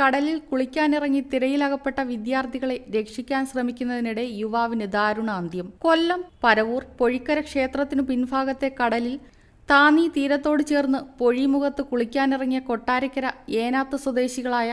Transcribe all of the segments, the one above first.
കടലിൽ കുളിക്കാനിറങ്ങി തിരയിലകപ്പെട്ട വിദ്യാർത്ഥികളെ രക്ഷിക്കാൻ ശ്രമിക്കുന്നതിനിടെ യുവാവിന് ദാരുണാന്ത്യം കൊല്ലം പരവൂർ പൊഴിക്കര ക്ഷേത്രത്തിനു പിൻഭാഗത്തെ കടലിൽ താന്നി തീരത്തോട് ചേർന്ന് പൊഴിമുഖത്ത് കുളിക്കാനിറങ്ങിയ കൊട്ടാരക്കര ഏനാത്ത് സ്വദേശികളായ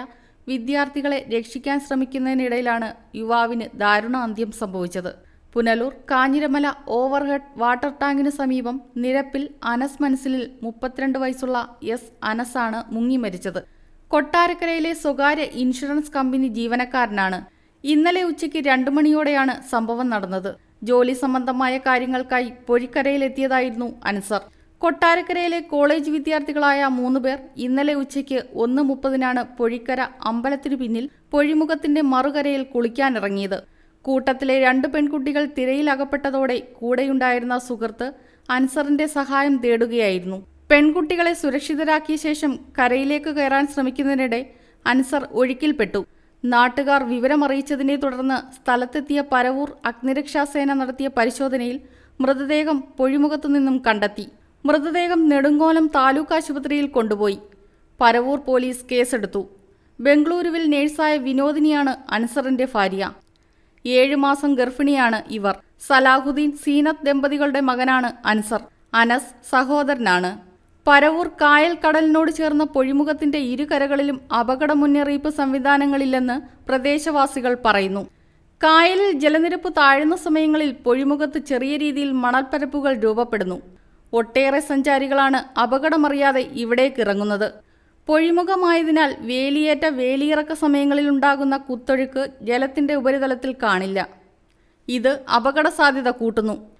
വിദ്യാർത്ഥികളെ രക്ഷിക്കാൻ ശ്രമിക്കുന്നതിനിടയിലാണ് യുവാവിന് ദാരുണാന്ത്യം സംഭവിച്ചത്. പുനലൂർ കാഞ്ഞിരമല ഓവർഹെഡ് വാട്ടർ ടാങ്കിന് സമീപം നിരപ്പിൽ അനസ് മനസ്സിലിൽ മുപ്പത്തിരണ്ട് വയസ്സുള്ള എസ് അനസാണ് മുങ്ങി മരിച്ചത്. കൊട്ടാരക്കരയിലെ സ്വകാര്യ ഇൻഷുറൻസ് കമ്പനി ജീവനക്കാരനാണ്. ഇന്നലെ ഉച്ചയ്ക്ക് രണ്ടു മണിയോടെയാണ് സംഭവം നടന്നത്. ജോലി സംബന്ധമായ കാര്യങ്ങൾക്കായി പൊഴിക്കരയിലെത്തിയതായിരുന്നു അൻസർ. കൊട്ടാരക്കരയിലെ കോളേജ് വിദ്യാർത്ഥികളായ മൂന്നുപേർ ഇന്നലെ ഉച്ചയ്ക്ക് ഒന്ന് മുപ്പതിനാണ് പൊഴിക്കര അമ്പലത്തിനു പിന്നിൽ പൊഴിമുഖത്തിന്റെ മറുകരയിൽ കുളിക്കാനിറങ്ങിയത്. കൂട്ടത്തിലെ രണ്ട് പെൺകുട്ടികൾ തിരയിലകപ്പെട്ടതോടെ കൂടെയുണ്ടായിരുന്ന സുഹൃത്ത് അൻസറിന്റെ സഹായം തേടുകയായിരുന്നു. പെൺകുട്ടികളെ സുരക്ഷിതരാക്കിയ ശേഷം കരയിലേക്ക് കയറാൻ ശ്രമിക്കുന്നതിനിടെ അൻസർ ഒഴുക്കിൽപ്പെട്ടു. നാട്ടുകാർ വിവരമറിയിച്ചതിനെ തുടർന്ന് സ്ഥലത്തെത്തിയ പരവൂർ അഗ്നിരക്ഷാസേന നടത്തിയ പരിശോധനയിൽ മൃതദേഹം പൊഴിമുഖത്തു നിന്നും കണ്ടെത്തി. മൃതദേഹം നെടുങ്കോലം താലൂക്ക് ആശുപത്രിയിൽ കൊണ്ടുപോയി. പരവൂർ പോലീസ് കേസെടുത്തു. ബംഗളൂരുവിൽ നേഴ്സായ വിനോദിനിയാണ് അൻസറിന്റെ ഭാര്യ. ഏഴുമാസം ഗർഭിണിയാണ് ഇവർ. സലാഹുദ്ദീൻ സീനത്ത് ദമ്പതികളുടെ മകനാണ് അൻസർ. അനസ് സഹോദരനാണ്. പരവൂർ കായൽ കടലിനോട് ചേർന്ന പൊഴിമുഖത്തിന്റെ ഇരുകരകളിലും അപകട മുന്നറിയിപ്പ് സംവിധാനങ്ങളില്ലെന്ന് പ്രദേശവാസികൾ പറയുന്നു. കായലിൽ ജലനിരപ്പ് താഴ്ന്ന സമയങ്ങളിൽ പൊഴിമുഖത്ത് ചെറിയ രീതിയിൽ മണൽപ്പരപ്പുകൾ രൂപപ്പെടുന്നു. ഒട്ടേറെ സഞ്ചാരികളാണ് അപകടമറിയാതെ ഇവിടേക്ക് ഇറങ്ങുന്നത്. പൊഴിമുഖമായതിനാൽ വേലിയേറ്റ വേലിയിറക്ക സമയങ്ങളിൽ ഉണ്ടാകുന്ന കുത്തൊഴുക്ക് ജലത്തിന്റെ ഉപരിതലത്തിൽ കാണില്ല. ഇത് അപകട സാധ്യത കൂട്ടുന്നു.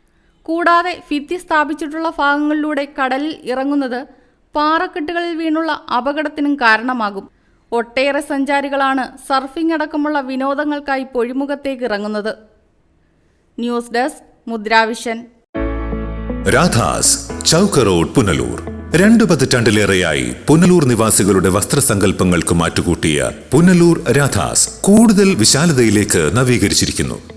കൂടാതെ ഭിത്തി സ്ഥാപിച്ചിട്ടുള്ള ഭാഗങ്ങളിലൂടെ കടലിൽ ഇറങ്ങുന്നത് പാറക്കെട്ടുകളിൽ വീണുള്ള അപകടത്തിനും കാരണമാകും. ഒട്ടേറെ സഞ്ചാരികളാണ് സർഫിംഗ് അടക്കമുള്ള വിനോദങ്ങൾക്കായി പൊഴിമുഖത്തേക്ക് ഇറങ്ങുന്നത്. News desk Mudravision. Radhas Chowka road Punalur. രണ്ടു പതിറ്റാണ്ടിലേറെയായി പുനലൂർ നിവാസികളുടെ വസ്ത്രസങ്കല്പങ്ങൾക്ക് മാറ്റുകൂട്ടിയ പുനലൂർ രാധാസ് കൂടുതൽ വിശാലതയിലേക്ക് നവീകരിച്ചിരിക്കുന്നു.